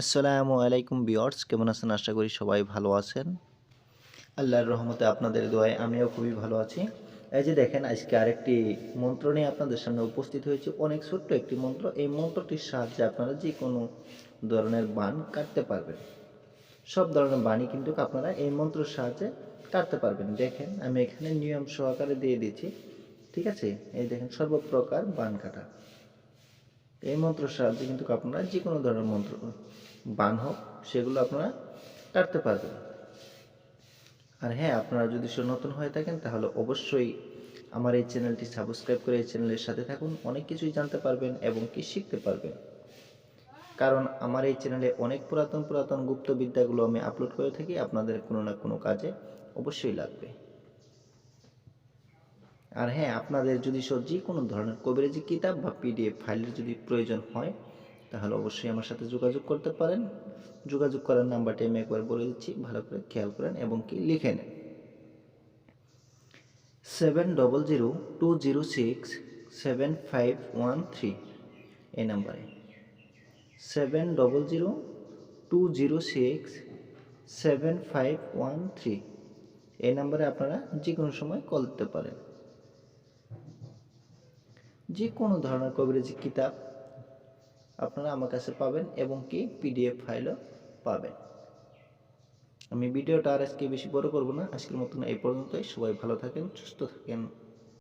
আসসালামু আলাইকুম বিয়ার্স কেমন আছেন? আশা করি সবাই ভালো আছেন। আল্লাহর রহমতে আপনাদের দোয়ায় আমিও খুবই ভালো আছি। এই যে দেখেন, আজকে আরেকটি মন্ত্র নিয়ে আপনাদের সামনে উপস্থিত হয়েছে। অনেক ছোট্ট একটি মন্ত্র। এই মন্ত্রটির সাহায্যে আপনারা যে কোনো ধরনের বান কাটতে পারবেন। সব ধরনের বাণী কিন্তু আপনারা এই মন্ত্রের সাহায্যে কাটতে পারবেন। দেখেন, আমি এখানে নিয়ম সহকারে দিয়ে দিচ্ছি ঠিক আছে? এই দেখেন, সর্বপ্রকার বান কাটা। এই মন্ত্রের সাহায্যে কিন্তু আপনারা যে কোনো ধরনের মন্ত্র, বান হোক, সেগুলো আপনারা কাটতে পারবেন। আর হ্যাঁ আপনারা যদি নতুন হয়ে থাকেন, তাহলে অবশ্যই আমার এই চ্যানেলটি সাবস্ক্রাইব করে এই চ্যানেলের সাথে থাকুন, অনেক কিছুই জানতে পারবেন এবং কি শিখতে পারবেন। কারণ আমার এই চ্যানেলে অনেক পুরাতন পুরাতন গুপ্ত বিদ্যাগুলো আমি আপলোড করে থাকি, আপনাদের কোনো না কোনো কাজে অবশ্যই লাগবে। আর হ্যাঁ আপনাদের যদি সব যে কোনো ধরনের কবিরাজি কিতাব বা পিডিএফ ফাইলের যদি প্রয়োজন হয়, তাহলে অবশ্যই আমার সাথে যোগাযোগ করতে পারেন। যোগাযোগ করার নাম্বারটি আমি একবার বলে দিচ্ছি, ভালো করে খেয়াল করেন এবং কি লিখে নেন। Seven double zero two zero six seven five one three এই নাম্বারে। Seven double zero two zero six seven five one three এই নাম্বারে আপনারা যে কোনো সময় কল দিতে পারেন। যে কোনো ধরনের কবিরাজি কিতাব আপনারা আমার কাছে পাবেন এবং কি পিডিএফ ফাইলও পাবেন। আমি ভিডিওটা আর আজকে বেশি বড় করব না। আজকের মতন এই পর্যন্তই। সবাই ভালো থাকেন, সুস্থ থাকেন।